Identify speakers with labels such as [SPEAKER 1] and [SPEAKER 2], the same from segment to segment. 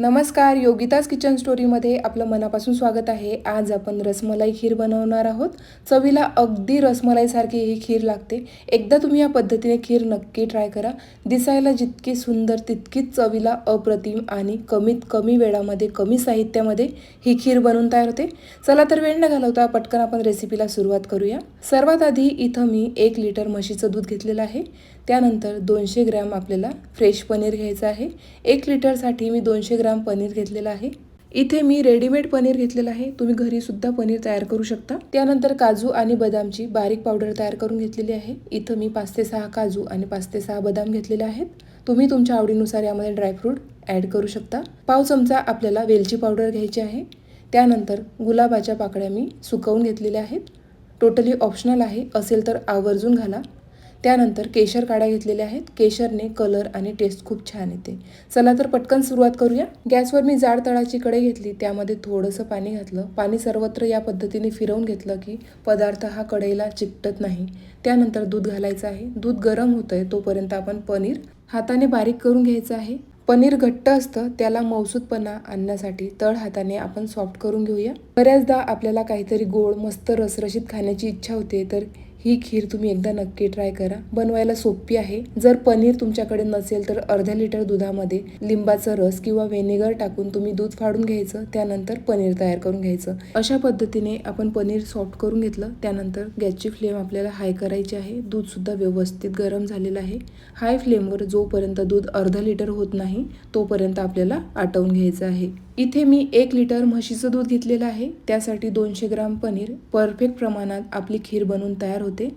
[SPEAKER 1] नमस्कार योगिताज किचन स्टोरीमध्ये आपलं मनापासून स्वागत आहे. आज आपण रसमलाई खीर बनवणार आहोत. चवीला अगदी रसमलाईसारखी ही खीर लागते. एकदा तुम्ही या पद्धतीने खीर नक्की ट्राय करा. दिसायला जितकी सुंदर तितकीच चवीला अप्रतिम आणि कमीत कमी वेळामध्ये कमी साहित्यामध्ये ही खीर बनवून तयार होते. चला तर वेळ न घालवता पटकन आपण रेसिपीला सुरुवात करूया. सर्वात आधी इथं मी एक लिटर म्हशीचं दूध घेतलेलं आहे. त्यानंतर दोनशे ग्रॅम आपल्याला फ्रेश पनीर घ्यायचं आहे. एक लिटरसाठी मी दोनशे ग्रॅम पनीर घेतलेलं आहे. इथे मी रेडीमेड पनीर घेतलेलं आहे. तुम्ही घरी सुद्धा पनीर तयार करू शकता. त्यानंतर काजू आणि बदामची बारीक पावडर तयार करून घेतलेली आहे. इथं मी पाच ते सहा काजू आणि पाच ते सहा बदाम घेतलेले आहेत. तुम्ही तुमच्या आवडीनुसार यामध्ये ड्रायफ्रूट ॲड करू शकता. पाव चमचा आपल्याला वेलची पावडर घ्यायची आहे. त्यानंतर गुलाबाच्या पाकळ्या मी सुकवून घेतलेल्या आहेत. टोटली ऑप्शनल आहे. असेल तर आवर्जून घाला. त्यानंतर केशर काड्या घेतलेल्या आहेत. केशरने कलर आणि टेस्ट खूप छान येते. चला तर पटकन सुरुवात करूया. गॅसवर मी जाड तळाची कढई घेतली. त्यामध्ये थोडंसं पाणी घातलं. पाणी सर्वत्र या पद्धतीने फिरवून घेतलं की पदार्थ हा कढईला चिकटत नाही. त्यानंतर दूध घालायचं आहे. दूध गरम होतं आहे तोपर्यंत आपण पनीर हाताने बारीक करून घ्यायचं आहे. पनीर घट्ट असतं. त्याला मौसूदपणा आणण्यासाठी तळ हाताने आपण सॉफ्ट करून घेऊया. बऱ्याचदा आपल्याला काहीतरी गोड मस्त रसरशीत खाण्याची इच्छा होते तर ही खीर तुम्ही एकदा नक्की ट्राय करा. बनवायला सोपी आहे. जर पनीर तुमच्याकडे नसेल तर अर्ध्या लिटर दुधामध्ये लिंबाचा रस किंवा व्हिनेगर टाकून तुम्ही दूध फाडून घ्यायचं त्यानंतर पनीर तयार करून घ्यायचं. अशा पद्धतीने आपण पनीर सॉफ्ट करून घेतलं त्यानंतर गॅसची फ्लेम आपल्याला हाय करायची आहे. दूधसुद्धा व्यवस्थित गरम झालेलं आहे. हाय फ्लेमवर जोपर्यंत दूध अर्धा लिटर होत नाही तोपर्यंत आपल्याला आटवून घ्यायचं आहे. इथे मी एक लिटर म्हशीचं दूध घेतलेलं आहे. त्यासाठी दोनशे ग्राम पनीर. परफेक्ट प्रमाणात आपली खीर बनवून तयार होते.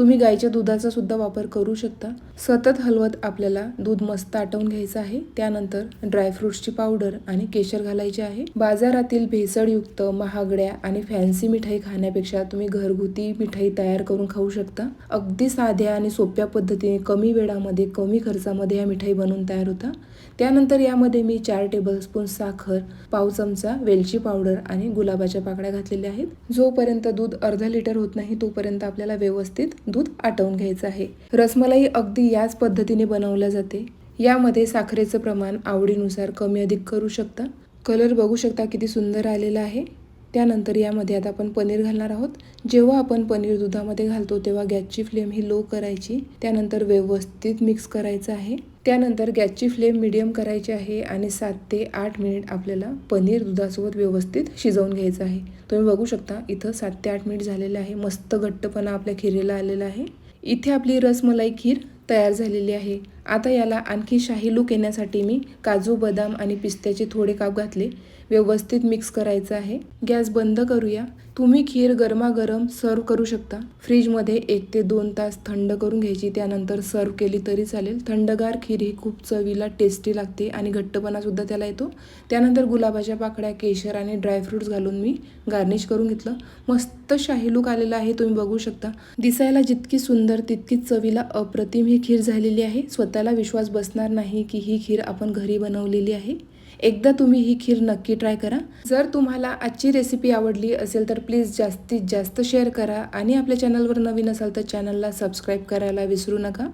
[SPEAKER 1] तुम्ही गाईच्या दुधाचा सुद्धा वापर करू शकता. सतत हलवत आपल्याला दूध मस्त आटवून घ्यायचं आहे. त्यानंतर ड्रायफ्रुट्सची पावडर आणि केशर घालायचे आहे. बाजारातील भेसळयुक्त महागड्या आणि फॅन्सी मिठाई खाण्यापेक्षा तुम्ही घरगुती मिठाई तयार करून खाऊ शकता. अगदी साध्या आणि सोप्या पद्धतीने कमी वेळामध्ये कमी खर्चामध्ये या मिठाई बनवून तयार होता. त्यानंतर यामध्ये मी चार टेबलस्पून साखर पाव चमचा वेलची पावडर आणि गुलाबाच्या पाकळ्या घातलेल्या आहेत. जोपर्यंत दूध अर्धा लिटर होत नाही तोपर्यंत आपल्याला व्यवस्थित दूध आटवून घ्यायचं आहे. रसमलाई अगदी याच पद्धतीने बनवल्या जाते. यामध्ये साखरेचं प्रमाण आवडीनुसार कमी अधिक करू शकता. कलर बघू शकता किती सुंदर आलेला आहे. त्यानंतर यामध्ये आता आपण पनीर घालणार आहोत. जेव्हा आपण पनीर दुधामध्ये घालतो तेव्हा गॅसची फ्लेम ही लो करायची. त्यानंतर व्यवस्थित मिक्स करायचं आहे. त्यानंतर गॅसची फ्लेम मिडियम करायची आहे आणि सात ते आठ मिनिट आपल्याला पनीर दुधासोबत व्यवस्थित शिजवून घ्यायचं आहे. तुम्ही बघू शकता इथं सात ते आठ मिनिट झालेले आहे. मस्त घट्टपणा आपल्या खिरेला आलेला आहे. इथे आपली रसमलाई खीर तयार झालेली आहे. आता याला आणखी शाही लूक येण्यासाठी मी काजू बदाम आणि पिस्त्याचे थोडे काप घातले. व्यवस्थित मिक्स करायचं आहे. गॅस बंद करूया. तुम्ही खीर गरमागरम सर्व करू शकता. फ्रीजमध्ये एक ते दोन तास थंड करून घ्यायची त्यानंतर सर्व केली तरी चालेल. थंडगार खीर ही खूप चवीला टेस्टी लागते आणि घट्टपणासुद्धा त्याला येतो. त्यानंतर गुलाबाच्या पाकळ्या केशर आणि ड्रायफ्रुट्स घालून मी गार्निश करून घेतलं. मस्त शाही लूक आलेला आहे तुम्ही बघू शकता. दिसायला जितकी सुंदर तितकीच चवीला अप्रतिम ही खीर झालेली आहे. स्वतः स्वतःला विश्वास बसणार नाही की ही खीर आपण घरी बनवलेली आहे. एकदा तुम्ही ही खीर नक्की ट्राय करा. जर तुम्हाला आजची रेसिपी आवडली असेल तर प्लीज जास्तीत जास्त शेअर करा आणि आपल्या चॅनलवर नवीन असाल तर चॅनलला सबस्क्राईब करायला विसरू नका.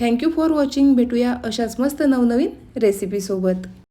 [SPEAKER 1] Thank you for watching. भेटूया अशाच मस्त नवनवीन रेसिपीसोबत